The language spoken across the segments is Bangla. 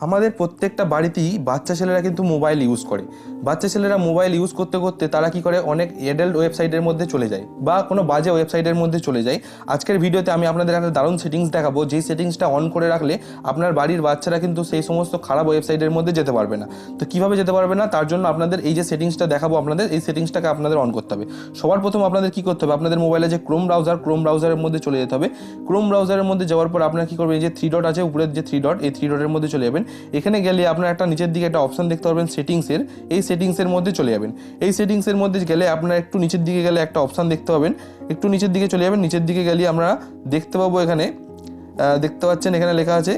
আমাদের প্রত্যেকটা বাড়িতেই বাচ্চা ছেলেরা কিন্তু মোবাইল ইউজ করে। বাচ্চা ছেলেরা মোবাইল ইউজ করতে করতে তারা কি করে? অনেক অ্যাডাল্ট ওয়েবসাইটের মধ্যে চলে যায় বা কোনো বাজে ওয়েবসাইটের মধ্যে চলে যায়। আজকের ভিডিওতে আমি আপনাদের একটা দারুণ সেটিংস দেখাবো। যেই সেটিংসটা অন করে রাখলে আপনার বাড়ির বাচ্চারা কিন্তু সেই সমস্ত খারাপ ওয়েবসাইটের মধ্যে যেতে পারবে না। তো কীভাবে যেতে পারবে না? তার জন্য আপনাদের এই যে সেটিংসটা দেখাবো আপনাদের, এই সেটিংসটাকে আপনাদের অন করতে হবে। সবার প্রথম আপনাদের কি করতে হবে? আপনাদের মোবাইলে যে ক্রোম ব্রাউজার ক্রোম ব্রাউজারের মধ্যে চলে যেতে হবে। ক্রোম ব্রাউজারের মধ্যে যাওয়ার পর আপনারা কি করবেন? যে থ্রি ডট আছে, উপরের যে থ্রি ডট এই থ্রি ডটের মধ্যে চলে যাবেন। এখানে গেলে আপনার একটা নিচের দিকে একটা অপশান দেখতে পারবেন সেটিংসের এই সেটিংসের মধ্যে চলে যাবেন। এই সেটিংসের মধ্যে গেলে আপনার একটু নিচের দিকে গেলে একটা অপশান দেখতে পাবেন। একটু নিচের দিকে চলে যাবেন। নিচের দিকে গেলে আমরা দেখতে পাবো এখানে। দেখতে পাচ্ছেন এখানে লেখা আছে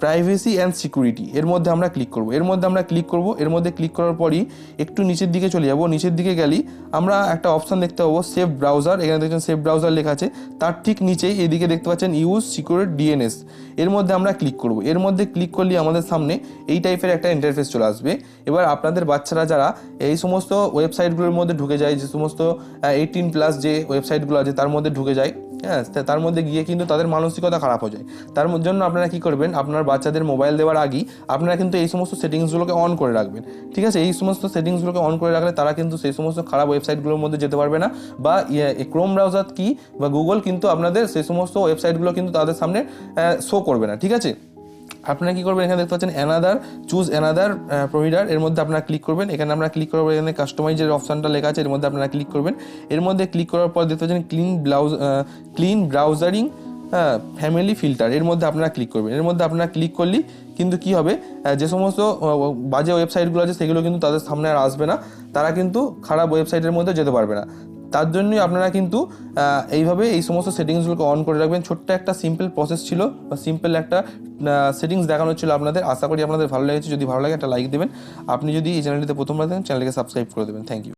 প্রাইভেসি অ্যান্ড সিকিউরিটি এর মধ্যে আমরা ক্লিক করব। এর মধ্যে আমরা ক্লিক করব। এর মধ্যে ক্লিক করার পরই একটু নিচের দিকে চলে যাব। নিচের দিকে গেলেই আমরা একটা অপশন দেখতে পাবো সেফ ব্রাউজার এখানে দেখছেন সেফ ব্রাউজার লেখা আছে। তার ঠিক নিচেই এদিকে দেখতে পাচ্ছেন ইউজ সিকিউর ডিএনএস এর মধ্যে আমরা ক্লিক করব। এর মধ্যে ক্লিক করলে আমাদের সামনে এই টাইপের একটা ইন্টারফেস চলে আসবে। এবার আপনাদের বাচ্চারা যারা এই সমস্ত ওয়েবসাইটগুলোর মধ্যে ঢুকে যায়, যে সমস্ত এইটিন প্লাস যে ওয়েবসাইটগুলো আছে, তার মধ্যে ঢুকে যায় হ্যাঁ তার মধ্যে গিয়ে কিন্তু তাদের মানসিকতা খারাপ হয়ে যায়। তার জন্য আপনারা কি করবেন? আপনার বাচ্চাদের মোবাইল দেওয়ার আগেই আপনারা কিন্তু এই সমস্ত সেটিংসগুলোকে অন করে রাখবেন। ঠিক আছে? এই সমস্ত সেটিংসগুলোকে অন করে রাখলে তারা কিন্তু সেই সমস্ত খারাপ ওয়েবসাইটগুলোর মধ্যে যেতে পারবে না বা ক্রোম ব্রাউজার কি বা গুগল কিন্তু আপনাদের সেই সমস্ত ওয়েবসাইটগুলো কিন্তু তাদের সামনে শো করবে না। ঠিক আছে? আপনারা কি করবেন? এখানে দেখতে পাচ্ছেন অ্যানাদার চুজ অ্যানাদার প্রোভাইডার এর মধ্যে আপনারা ক্লিক করবেন। এখানে আমরা ক্লিক করব এখানে কাস্টমাইজের অপশনটা লেখা আছে। এর মধ্যে আপনারা ক্লিক করবেন। এর মধ্যে ক্লিক করার পর দেখতে পাচ্ছেন ক্লিন ব্লাউজ ক্লিন ব্রাউজারিং হ্যাঁ ফ্যামিলি ফিল্টার এর মধ্যে আপনারা ক্লিক করবেন। এর মধ্যে আপনারা ক্লিক করলেই কিন্তু কি হবে? যে সমস্ত বাজে ওয়েবসাইটগুলো আছে, সেগুলো কিন্তু তাদের সামনে আর আসবে না। তারা কিন্তু খারাপ ওয়েবসাইটের মধ্যে যেতে পারবে না। তার জন্যই আপনারা কিন্তু এইভাবে এই সমস্ত সেটিংসগুলোকে অন করে রাখবেন। ছোট্ট একটা সিম্পল প্রসেস ছিল, বা সিম্পল একটা সেটিংস দেখানো ছিল আপনাদের। আশা করি আপনাদের ভালো লেগেছে। যদি ভালো লাগে একটা লাইক দেবেন। আপনি যদি এই চ্যানেলটিতে প্রথমবার দেখেন চ্যানেলটিকে সাবস্ক্রাইব করে দেবেন। Thank you